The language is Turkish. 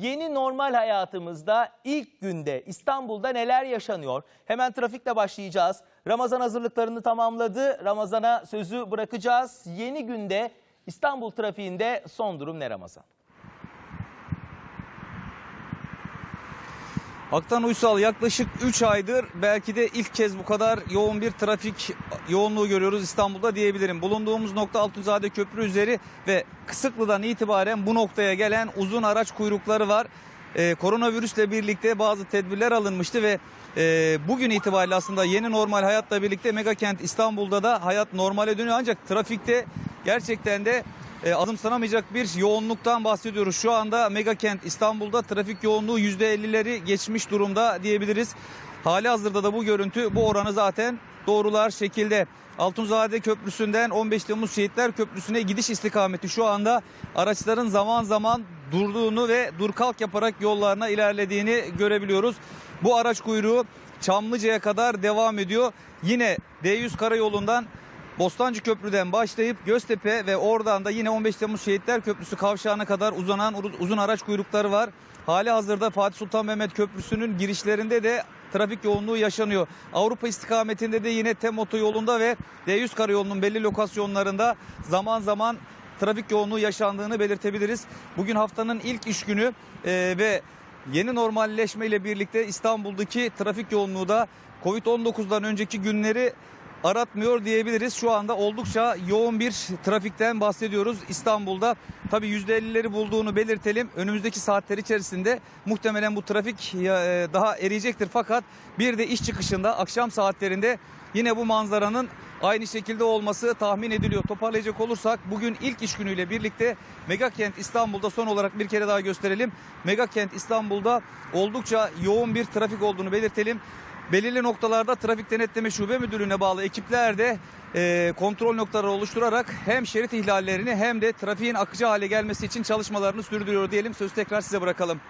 Yeni normal hayatımızda ilk günde İstanbul'da neler yaşanıyor? Hemen trafikle başlayacağız. Ramazan hazırlıklarını tamamladı. Ramazan'a sözü bırakacağız. Yeni günde İstanbul trafiğinde son durum ne Ramazan? Aktan Uysal yaklaşık 3 aydır belki de ilk kez bu kadar yoğun bir trafik yoğunluğu görüyoruz İstanbul'da diyebilirim. Bulunduğumuz nokta Altunzade Köprü üzeri ve Kısıklı'dan itibaren bu noktaya gelen uzun araç kuyrukları var. Ee, koronavirüsle birlikte bazı tedbirler alınmıştı ve e, bugün itibariyle aslında yeni normal hayatla birlikte megakent İstanbul'da da hayat normale dönüyor. Ancak trafikte gerçekten de e, azımsanamayacak bir yoğunluktan bahsediyoruz. Şu anda megakent İstanbul'da trafik yoğunluğu %50'leri geçmiş durumda diyebiliriz. Hali hazırda da bu görüntü bu oranı zaten doğrular şekilde. Altunzade Köprüsü'nden 15 Temmuz Şehitler Köprüsü'ne gidiş istikameti şu anda araçların zaman zaman durduğunu ve dur kalk yaparak yollarına ilerlediğini görebiliyoruz. Bu araç kuyruğu Çamlıca'ya kadar devam ediyor. Yine D100 karayolundan Bostancı Köprü'den başlayıp Göztepe ve oradan da yine 15 Temmuz Şehitler Köprüsü kavşağına kadar uzanan uzun araç kuyrukları var. Hali hazırda Fatih Sultan Mehmet Köprüsü'nün girişlerinde de trafik yoğunluğu yaşanıyor. Avrupa istikametinde de yine TEM otoyolunda ve D100 karayolunun belli lokasyonlarında zaman zaman trafik yoğunluğu yaşandığını belirtebiliriz. Bugün haftanın ilk iş günü e, ve yeni normalleşme ile birlikte İstanbul'daki trafik yoğunluğu da Covid-19'dan önceki günleri aratmıyor diyebiliriz. Şu anda oldukça yoğun bir trafikten bahsediyoruz İstanbul'da. Tabii %50'leri bulduğunu belirtelim. Önümüzdeki saatler içerisinde muhtemelen bu trafik e, daha eriyecektir. Fakat bir de iş çıkışında akşam saatlerinde yine bu manzaranın aynı şekilde olması tahmin ediliyor. Toparlayacak olursak bugün ilk iş günüyle birlikte Megakent İstanbul'da son olarak bir kere daha gösterelim. Megakent İstanbul'da oldukça yoğun bir trafik olduğunu belirtelim. Belirli noktalarda Trafik Denetleme Şube Müdürlüğü'ne bağlı ekipler de e, kontrol noktaları oluşturarak hem şerit ihlallerini hem de trafiğin akıcı hale gelmesi için çalışmalarını sürdürüyor diyelim. Sözü tekrar size bırakalım.